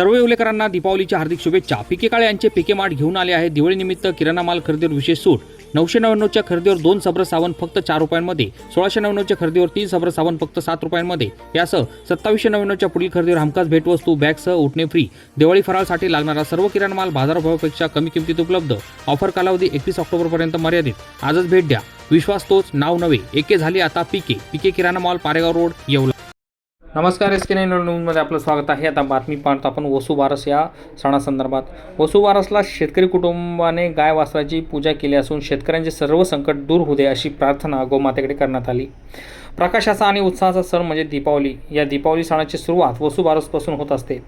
सर्व येवलेकरांना दीपावलीच्या हार्दिक शुभेच्छा. पिके काळे यांचे पिके माठ घेऊन आले आहे दिवाळीनिमित्त किराणा माल खरेदीवर विशेष सूट. नऊशे नव्याण्णवच्या खरेदीवर दोन सब्र साबण फक्त चार रुपयांमध्ये. सोळाशे नव्याण्णवच्या खरेदीवर तीन सब्र साबण फक्त सात रुपयांमध्ये. यासह सत्तावीसशे नव्याण्णवच्या पुढील खरेदीवर हमखास भेटवस्तू बॅगसह उठणे फ्री दिवाळी फराळसाठी लागणारा सर्व किराणा माल बाजारभावापेक्षा कमी किमतीत उपलब्ध. ऑफर कालावधी एकवीस ऑक्टोबरपर्यंत मर्यादित. आजच भेट द्या. विश्वास तोच नाव नवे एके झाली आता पिके. पिके किराणा मॉल पारेगाव रोड येवला. नमस्कार एस के नाईन न्यूजमध्ये आपलं स्वागत आहे. आता बातमी पाहतो आपण वसुबारस या सणासंदर्भात. वसुबारसला शेतकरी कुटुंबाने गाय वासराची पूजा केली असून शेतकऱ्यांचे सर्व संकट दूर होऊ दे अशी प्रार्थना गोमातेकडे करण्यात आली. प्रकाशाचा आणि उत्साहाचा सण म्हणजे दीपावली. या दीपावली सणाची सुरुवात वसुबारसपासून होत असते.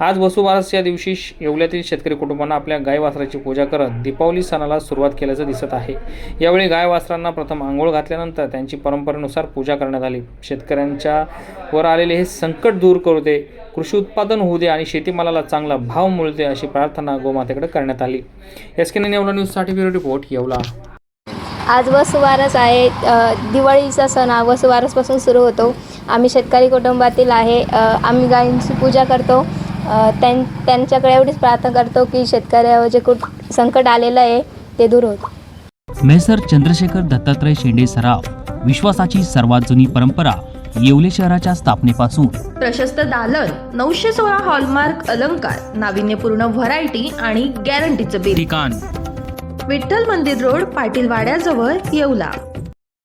आज वसुबारस या दिवशी येवल्यातील शेतकरी कुटुंबांना आपल्या गाय वासराची पूजा करत दीपावली सणाला सुरुवात केल्याचं दिसत आहे. यावेळी गाय वासरांना प्रथम आंघोळ घातल्यानंतर त्यांची परंपरेनुसार पूजा करण्यात आली. शेतकऱ्यांच्या वर आलेले हे संकट दूर करू दे कृषी उत्पादन होऊ दे आणि शेतीमालाला चांगला भाव मिळू दे अशी प्रार्थना गोमातेकडे करण्यात आली. एस के येवला न्यूजसाठी ब्युरो रिपोर्ट येवला. आज वसुबारस आहे. दिवाळीचा सण हा वसुबारसपासून सुरू होतो. आम्ही शेतकरी कुटुंबातील आहे. आम्ही गायींची पूजा करतो. त्यां त्यांच्याकडे एवढीच प्रार्थना करतो की शेतकऱ्यावर जे कुठ संकट आलेलं आहे ते दूर होतं मेसर चंद्रशेखर दत्तात्रय शेंडे सराव विश्वासाची सर्वात जुनी परंपरा येवले शहराच्या स्थापनेपासून. प्रशस्त दालन नऊशे सोळा हॉलमार्क अलंकार नाविन्यपूर्ण व्हरायटी आणि गॅरंटीचं ठिकाण. विठ्ठल मंदिर रोड पाटील वाड्याजवळ येवला.